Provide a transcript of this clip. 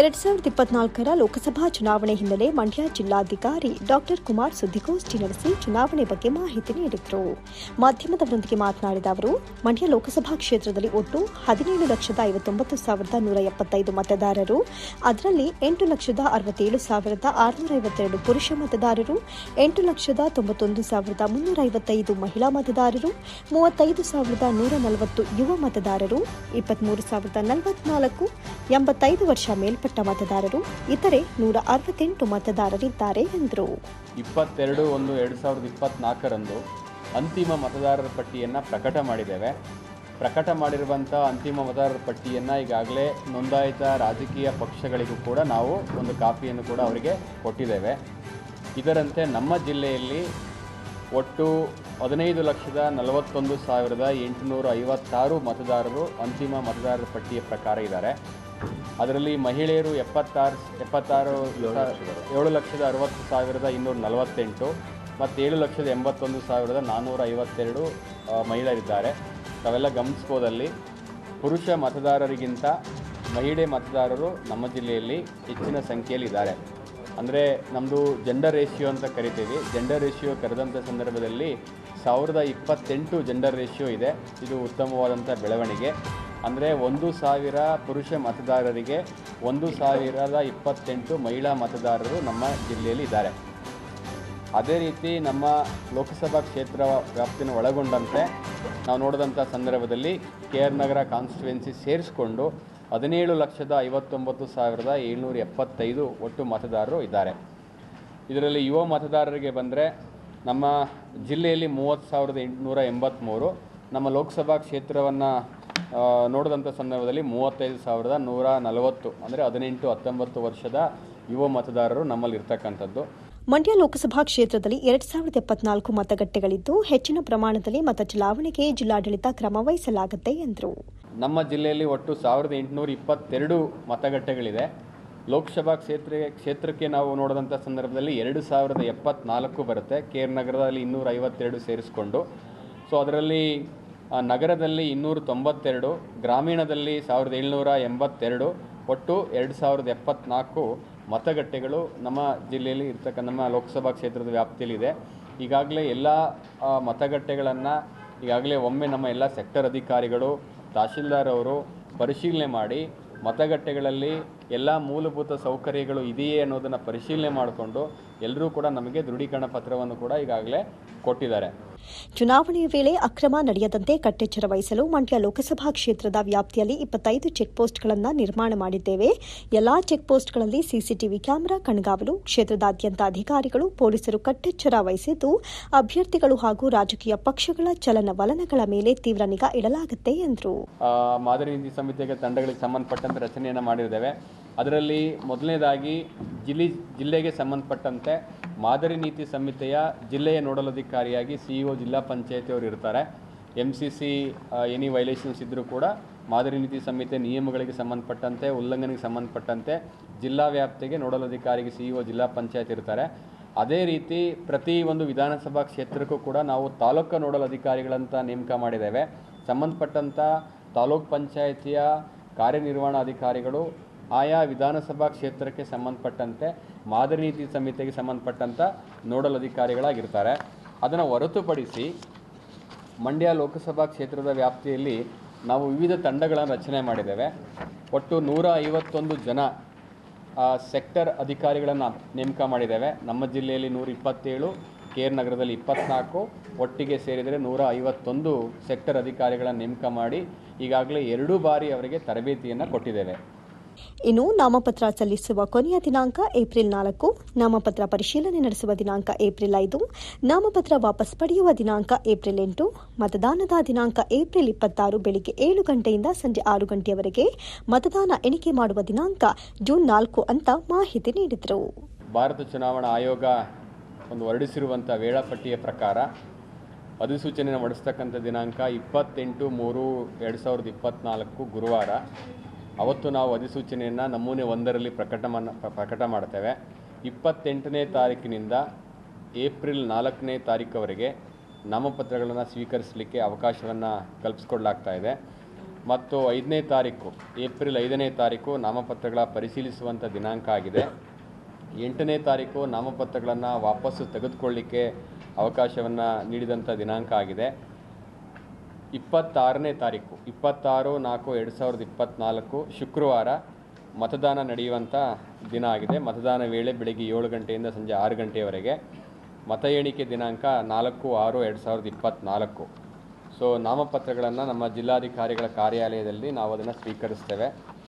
ಎರಡ್ ಸಾವಿರದ ಇಪ್ಪತ್ನಾಲ್ಕರ ಲೋಕಸಭಾ ಚುನಾವಣೆ ಹಿನ್ನೆಲೆ ಮಂಡ್ಯ ಜಿಲ್ಲಾಧಿಕಾರಿ ಡಾಕ್ಟರ್ ಕುಮಾರ್ ಸುದ್ದಿಗೋಷ್ಠಿ ನಡೆಸಿ ಚುನಾವಣೆ ಬಗ್ಗೆ ಮಾಹಿತಿ ನೀಡಿದರು. ಮಾಧ್ಯಮದವರೊಂದಿಗೆ ಮಾತನಾಡಿದ ಅವರು, ಮಂಡ್ಯ ಲೋಕಸಭಾ ಕ್ಷೇತ್ರದಲ್ಲಿ ಒಟ್ಟು ಹದಿನೇಳು ಲಕ್ಷದ ಐವತ್ತೊಂಬತ್ತು ಸಾವಿರದ ನೂರ ಎಪ್ಪತ್ತೈದು ಮತದಾರರು, ಅದರಲ್ಲಿ ಎಂಟು ಲಕ್ಷದ ಅರವತ್ತೇಳು ಸಾವಿರದ ಆರುನೂರ ಐವತ್ತೆರಡು ಪುರುಷ ಮತದಾರರು, ಎಂಟು ಲಕ್ಷದ ತೊಂಬತ್ತೊಂದು ಸಾವಿರದ ಮುನ್ನೂರ ಐವತ್ತೈದು ಮಹಿಳಾ ಮತದಾರರು, ಮೂವತ್ತೈದು ಸಾವಿರದ ನೂರ ನಲವತ್ತು ಯುವ ಮತದಾರರು, ಇಪ್ಪತ್ಮೂರು ಸಾವಿರದ ನಲವತ್ನಾಲ್ಕು ಎಂಬತ್ತೈದು ವರ್ಷ ಮೇಲ್ಪಟ್ಟ ಮತದಾರರು, ಇತರೆ ನೂರ ಅರವತ್ತೆಂಟು ಮತದಾರರಿದ್ದಾರೆ ಎಂದರು. ಇಪ್ಪತ್ತೆರಡು ಒಂದು ಎರಡು ಸಾವಿರದ ಇಪ್ಪತ್ತ್ನಾಲ್ಕರಂದು ಅಂತಿಮ ಮತದಾರರ ಪಟ್ಟಿಯನ್ನು ಪ್ರಕಟ ಮಾಡಿದ್ದೇವೆ. ಪ್ರಕಟ ಮಾಡಿರುವಂಥ ಅಂತಿಮ ಮತದಾರರ ಪಟ್ಟಿಯನ್ನು ಈಗಾಗಲೇ ನೋಂದಾಯಿತ ರಾಜಕೀಯ ಪಕ್ಷಗಳಿಗೂ ಕೂಡ ನಾವು ಒಂದು ಕಾಪಿಯನ್ನು ಕೂಡ ಅವರಿಗೆ ಕೊಟ್ಟಿದ್ದೇವೆ. ಇದರಂತೆ ನಮ್ಮ ಜಿಲ್ಲೆಯಲ್ಲಿ ಒಟ್ಟು ಹದಿನೈದು ಲಕ್ಷದ ನಲವತ್ತೊಂದು ಸಾವಿರದ ಎಂಟುನೂರ ಐವತ್ತಾರು ಮತದಾರರು ಅಂತಿಮ ಮತದಾರರ ಪಟ್ಟಿಯ ಪ್ರಕಾರ ಇದ್ದಾರೆ. ಅದರಲ್ಲಿ ಮಹಿಳೆಯರು ಎಪ್ಪತ್ತಾರು ಎಪ್ಪತ್ತಾರು ಏಳು ಲಕ್ಷದ ಅರವತ್ತು. ಸಾವಿರದ ಇನ್ನೂರ ನಲವತ್ತೆಂಟು ಮತ್ತು ಏಳು ಲಕ್ಷದ ಎಂಬತ್ತೊಂದು ಸಾವಿರದ ನಾನ್ನೂರ ಐವತ್ತೆರಡು ಮಹಿಳೆಯರಿದ್ದಾರೆ. ತಾವೆಲ್ಲ ಗಮನಿಸ್ಬೋದಲ್ಲಿ ಪುರುಷ ಮತದಾರರಿಗಿಂತ ಮಹಿಳೆ ಮತದಾರರು ನಮ್ಮ ಜಿಲ್ಲೆಯಲ್ಲಿ ಹೆಚ್ಚಿನ ಸಂಖ್ಯೆಯಲ್ಲಿ ಇದ್ದಾರೆ ಅಂದರೆ ನಮ್ಮದು ಜೆಂಡರ್ ರೇಷಿಯೋ ಅಂತ ಕರಿತೀವಿ. ಜೆಂಡರ್ ರೇಷಿಯೋ ಕರೆದಂಥ ಸಂದರ್ಭದಲ್ಲಿ ಸಾವಿರದ ಇಪ್ಪತ್ತೆಂಟು ಜೆಂಡರ್ ರೇಷಿಯೋ ಇದೆ. ಇದು ಉತ್ತಮವಾದಂಥ ಬೆಳವಣಿಗೆ. ಅಂದರೆ ಒಂದು ಸಾವಿರ ಪುರುಷ ಮತದಾರರಿಗೆ ಒಂದು ಸಾವಿರದ ಇಪ್ಪತ್ತೆಂಟು ಮಹಿಳಾ ಮತದಾರರು ನಮ್ಮ ಜಿಲ್ಲೆಯಲ್ಲಿ ಇದ್ದಾರೆ. ಅದೇ ರೀತಿ ನಮ್ಮ ಲೋಕಸಭಾ ಕ್ಷೇತ್ರ ವ್ಯಾಪ್ತಿನ ಒಳಗೊಂಡಂತೆ ನಾವು ನೋಡಿದಂಥ ಸಂದರ್ಭದಲ್ಲಿ ಕೆ ಆರ್ ನಗರ ಕಾನ್ಸ್ಟಿಟ್ಯುವೆನ್ಸಿ ಸೇರಿಸಿಕೊಂಡು ಹದಿನೇಳು ಲಕ್ಷದ ಐವತ್ತೊಂಬತ್ತು ಸಾವಿರದ ಏಳ್ನೂರ ಎಪ್ಪತ್ತೈದು ಒಟ್ಟು ಮತದಾರರು ಇದ್ದಾರೆ. ಇದರಲ್ಲಿ ಯುವ ಮತದಾರರಿಗೆ ಬಂದರೆ ನಮ್ಮ ಜಿಲ್ಲೆಯಲ್ಲಿ ಮೂವತ್ತು ಸಾವಿರದ ಎಂಟುನೂರ ಎಂಬತ್ತ್ಮೂರು ನಮ್ಮ ಲೋಕಸಭಾ ಕ್ಷೇತ್ರವನ್ನು ನೋಡಿದಂಥ ಸಂದರ್ಭದಲ್ಲಿ ಮೂವತ್ತೈದು ಸಾವಿರದ ನೂರ ನಲವತ್ತು ಅಂದರೆ ಹದಿನೆಂಟು ಹತ್ತೊಂಬತ್ತು ವರ್ಷದ ಯುವ ಮತದಾರರು ನಮ್ಮಲ್ಲಿ ಇರ್ತಕ್ಕಂಥದ್ದು. ಮಂಡ್ಯ ಲೋಕಸಭಾ ಕ್ಷೇತ್ರದಲ್ಲಿ ಎರಡ್ ಸಾವಿರದ ಎಪ್ಪತ್ನಾಲ್ಕು ಮತಗಟ್ಟೆಗಳಿದ್ದು ಹೆಚ್ಚಿನ ಪ್ರಮಾಣದಲ್ಲಿ ಮತ ಚಲಾವಣೆಗೆ ಜಿಲ್ಲಾಡಳಿತ ಕ್ರಮ ವಹಿಸಲಾಗುತ್ತೆ ಎಂದರು. ನಮ್ಮ ಜಿಲ್ಲೆಯಲ್ಲಿ ಒಟ್ಟು ಸಾವಿರದ ಎಂಟುನೂರ ಇಪ್ಪತ್ತೆರಡು ಮತಗಟ್ಟೆಗಳಿದೆ. ಲೋಕಸಭಾ ಕ್ಷೇತ್ರ ಕ್ಷೇತ್ರಕ್ಕೆ ನಾವು ನೋಡಿದಂಥ ಸಂದರ್ಭದಲ್ಲಿ ಎರಡು ಸಾವಿರದ ಎಪ್ಪತ್ನಾಲ್ಕು ಬರುತ್ತೆ. ಕೆ ಆರ್ ನಗರದಲ್ಲಿ ಇನ್ನೂರ ಐವತ್ತೆರಡು ಸೇರಿಸ್ಕೊಂಡು. ಸೊ ಅದರಲ್ಲಿ ನಗರದಲ್ಲಿ ಇನ್ನೂರ ತೊಂಬತ್ತೆರಡು, ಗ್ರಾಮೀಣದಲ್ಲಿ ಸಾವಿರದ ಏಳ್ನೂರ ಎಂಬತ್ತೆರಡು, ಒಟ್ಟು ಎರಡು ಸಾವಿರದ ಎಪ್ಪತ್ನಾಲ್ಕು ಮತಗಟ್ಟೆಗಳು ನಮ್ಮ ಜಿಲ್ಲೆಯಲ್ಲಿ ಇರ್ತಕ್ಕಂಥ ನಮ್ಮ ಲೋಕಸಭಾ ಕ್ಷೇತ್ರದ ವ್ಯಾಪ್ತಿಯಲ್ಲಿದೆ. ಈಗಾಗಲೇ ಎಲ್ಲ ಮತಗಟ್ಟೆಗಳನ್ನು ಈಗಾಗಲೇ ಒಮ್ಮೆ ನಮ್ಮ ಎಲ್ಲ ಸೆಕ್ಟರ್ ಅಧಿಕಾರಿಗಳು, ತಹಶೀಲ್ದಾರ್ ಅವರು ಪರಿಶೀಲನೆ ಮಾಡಿ, ಮತಗಟ್ಟೆಗಳಲ್ಲಿ ಎಲ್ಲ ಮೂಲಭೂತ ಸೌಕರ್ಯಗಳು ಇದೆಯೇ ಅನ್ನೋದನ್ನು ಪರಿಶೀಲನೆ ಮಾಡಿಕೊಂಡು ಎಲ್ಲರೂ ಕೂಡ ನಮಗೆ ದೃಢೀಕರಣ ಪತ್ರವನ್ನು ಕೂಡ ಈಗಾಗಲೇ ಕೊಟ್ಟಿದ್ದಾರೆ. ಚುನಾವಣೆಯ ವೇಳೆ ಅಕ್ರಮ ನಡೆಯದಂತೆ ಕಟ್ಟೆಚ್ಚರ ವಹಿಸಲು ಮಂಡ್ಯ ಲೋಕಸಭಾ ಕ್ಷೇತ್ರದ ವ್ಯಾಪ್ತಿಯಲ್ಲಿ ಇಪ್ಪತ್ತೈದು ಚೆಕ್ಪೋಸ್ಟ್ಗಳನ್ನು ನಿರ್ಮಾಣ ಮಾಡಿದ್ದೇವೆ. ಎಲ್ಲಾ ಚೆಕ್ಪೋಸ್ಟ್ಗಳಲ್ಲಿ ಸಿಸಿಟಿವಿ ಕ್ಯಾಮೆರಾ, ಕಣ್ಗಾವಲು, ಕ್ಷೇತ್ರದಾದ್ಯಂತ ಅಧಿಕಾರಿಗಳು, ಪೊಲೀಸರು ಕಟ್ಟೆಚ್ಚರ ವಹಿಸಿದ್ದು, ಅಭ್ಯರ್ಥಿಗಳು ಹಾಗೂ ರಾಜಕೀಯ ಪಕ್ಷಗಳ ಚಲನವಲನಗಳ ಮೇಲೆ ತೀವ್ರ ನಿಗಾ ಇಡಲಾಗುತ್ತೆ ಎಂದರು. ಮಾದರಿ ನೀತಿ ಸಮಿತಿಗೆ ತಂಡಗಳಿಗೆ ಸಂಬಂಧಪಟ್ಟಂತೆ ರಚನೆಯನ್ನು ಮಾಡಿದ್ದೇವೆ. ಅದರಲ್ಲಿ ಮೊದಲನೇದಾಗಿ ಜಿಲ್ಲೆ, ಜಿಲ್ಲೆಗೆ ಸಂಬಂಧಪಟ್ಟಂತೆ ಮಾದರಿ ನೀತಿ ಸಂಹಿತೆಯ ಜಿಲ್ಲೆಯ ನೋಡಲ್ ಅಧಿಕಾರಿಯಾಗಿ ಸಿ ಇ ಜಿಲ್ಲಾ ಪಂಚಾಯತಿಯವರು ಇರ್ತಾರೆ. M C C any violations ಇದ್ದರೂ ಕೂಡ ಮಾದರಿ ನೀತಿ ಸಂಹಿತೆ ನಿಯಮಗಳಿಗೆ ಸಂಬಂಧಪಟ್ಟಂತೆ, ಉಲ್ಲಂಘನೆಗೆ ಸಂಬಂಧಪಟ್ಟಂತೆ ಜಿಲ್ಲಾ ವ್ಯಾಪ್ತಿಗೆ ನೋಡಲ್ ಅಧಿಕಾರಿಗೆ ಸಿ ಜಿಲ್ಲಾ ಪಂಚಾಯತ್ ಇರ್ತಾರೆ. ಅದೇ ರೀತಿ ಪ್ರತಿ ಒಂದು ವಿಧಾನಸಭಾ ಕ್ಷೇತ್ರಕ್ಕೂ ಕೂಡ ನಾವು ತಾಲೂಕು ನೋಡಲ್ ಅಧಿಕಾರಿಗಳಂತ ನೇಮಕ ಮಾಡಿದ್ದೇವೆ. ಸಂಬಂಧಪಟ್ಟಂಥ ತಾಲೂಕ್ ಪಂಚಾಯತಿಯ ಕಾರ್ಯನಿರ್ವಹಣಾಧಿಕಾರಿಗಳು ಆಯಾ ವಿಧಾನಸಭಾ ಕ್ಷೇತ್ರಕ್ಕೆ ಸಂಬಂಧಪಟ್ಟಂತೆ ಮಾದರಿ ನೀತಿ ಸಮಿತಿಗೆ ಸಂಬಂಧಪಟ್ಟಂಥ ನೋಡಲ್ ಅಧಿಕಾರಿಗಳಾಗಿರ್ತಾರೆ. ಅದನ್ನು ಹೊರತುಪಡಿಸಿ ಮಂಡ್ಯ ಲೋಕಸಭಾ ಕ್ಷೇತ್ರದ ವ್ಯಾಪ್ತಿಯಲ್ಲಿ ನಾವು ವಿವಿಧ ತಂಡಗಳನ್ನು ರಚನೆ ಮಾಡಿದ್ದೇವೆ. ಒಟ್ಟು ನೂರ ಐವತ್ತೊಂದು ಜನ ಸೆಕ್ಟರ್ ಅಧಿಕಾರಿಗಳನ್ನು ನೇಮಕ ಮಾಡಿದ್ದೇವೆ. ನಮ್ಮ ಜಿಲ್ಲೆಯಲ್ಲಿ ನೂರ ಇಪ್ಪತ್ತೇಳು ಕೆ ನಗರದಲ್ಲಿ ಇಪ್ಪತ್ನಾಲ್ಕು, ಒಟ್ಟಿಗೆ ಸೇರಿದರೆ ನೂರ ಐವತ್ತೊಂದು ಸೆಕ್ಟರ್ ಅಧಿಕಾರಿಗಳನ್ನು ನೇಮಕ ಮಾಡಿ ಈಗಾಗಲೇ ಎರಡು ಬಾರಿ ಅವರಿಗೆ ತರಬೇತಿಯನ್ನು ಕೊಟ್ಟಿದ್ದೇವೆ. ಇನ್ನು ನಾಮಪತ್ರ ಸಲ್ಲಿಸುವ ಕೊನೆಯ ದಿನಾಂಕ ಏಪ್ರಿಲ್ ನಾಲ್ಕು, ನಾಮಪತ್ರ ಪರಿಶೀಲನೆ ನಡೆಸುವ ದಿನಾಂಕ ಏಪ್ರಿಲ್ ಐದು, ನಾಮಪತ್ರ ವಾಪಸ್ ಪಡೆಯುವ ದಿನಾಂಕ ಏಪ್ರಿಲ್ ಎಂಟು, ಮತದಾನದ ದಿನಾಂಕ ಏಪ್ರಿಲ್ ಇಪ್ಪತ್ತಾರು ಬೆಳಗ್ಗೆ ಏಳು ಗಂಟೆಯಿಂದ ಸಂಜೆ ಆರು ಗಂಟೆಯವರೆಗೆ ಮತದಾನ ಎಣಿಕೆ ಮಾಡುವ ದಿನಾಂಕ ಜೂನ್ ನಾಲ್ಕು ಅಂತ ಮಾಹಿತಿ ನೀಡಿದರು. ಭಾರತ ಚುನಾವಣಾ ಆಯೋಗ ಒಂದು ಹೊರಡಿಸಿರುವಂಥ ವೇಳಾಪಟ್ಟಿಯ ಪ್ರಕಾರ ಅಧಿಸೂಚನೆಯನ್ನು ಹೊರಡಿಸ್ತಕ್ಕಂಥ ದಿನಾಂಕ ಇಪ್ಪತ್ತೆಂಟು ಮೂರು ಎರಡು ಸಾವಿರದ ಇಪ್ಪತ್ತ್ನಾಲ್ಕು ಗುರುವಾರ. ಅವತ್ತು ನಾವು ಅಧಿಸೂಚನೆಯನ್ನು ನಮೂನೆ ಒಂದರಲ್ಲಿ ಪ್ರಕಟ ಪ್ರಕಟ ಮಾಡ್ತೇವೆ. ಇಪ್ಪತ್ತೆಂಟನೇ ತಾರೀಕಿನಿಂದ ಏಪ್ರಿಲ್ ನಾಲ್ಕನೇ ತಾರೀಕವರೆಗೆ ನಾಮಪತ್ರಗಳನ್ನು ಸ್ವೀಕರಿಸಲಿಕ್ಕೆ ಅವಕಾಶವನ್ನು ಕಲ್ಪಿಸ್ಕೊಡ್ಲಾಗ್ತಾ ಇದೆ. ಮತ್ತು ಐದನೇ ತಾರೀಕು, ಏಪ್ರಿಲ್ ಐದನೇ ತಾರೀಕು ನಾಮಪತ್ರಗಳ ಪರಿಶೀಲಿಸುವಂಥ ದಿನಾಂಕ ಆಗಿದೆ. ಎಂಟನೇ ತಾರೀಕು ನಾಮಪತ್ರಗಳನ್ನು ವಾಪಸ್ಸು ತೆಗೆದುಕೊಳ್ಳಿಕ್ಕೆ ಅವಕಾಶವನ್ನು ನೀಡಿದಂಥ ದಿನಾಂಕ ಆಗಿದೆ. ಇಪ್ಪತ್ತಾರನೇ ತಾರೀಕು, ಇಪ್ಪತ್ತಾರು, ನಾಲ್ಕು, ಎರಡು ಸಾವಿರದ ಇಪ್ಪತ್ತ್ನಾಲ್ಕು ಶುಕ್ರವಾರ ಮತದಾನ ನಡೆಯುವಂಥ ದಿನ ಆಗಿದೆ. ಮತದಾನ ವೇಳೆ ಬೆಳಗ್ಗೆ ಏಳು ಗಂಟೆಯಿಂದ ಸಂಜೆ ಆರು ಗಂಟೆಯವರೆಗೆ ಮತ ಎಣಿಕೆ ದಿನಾಂಕ ನಾಲ್ಕು, ಆರು, ಎರಡು ಸಾವಿರದ ಇಪ್ಪತ್ತ್ನಾಲ್ಕು ಸೊ ನಾಮಪತ್ರಗಳನ್ನು ನಮ್ಮ ಜಿಲ್ಲಾಧಿಕಾರಿಗಳ ಕಾರ್ಯಾಲಯದಲ್ಲಿ ನಾವು ಅದನ್ನು ಸ್ವೀಕರಿಸ್ತೇವೆ.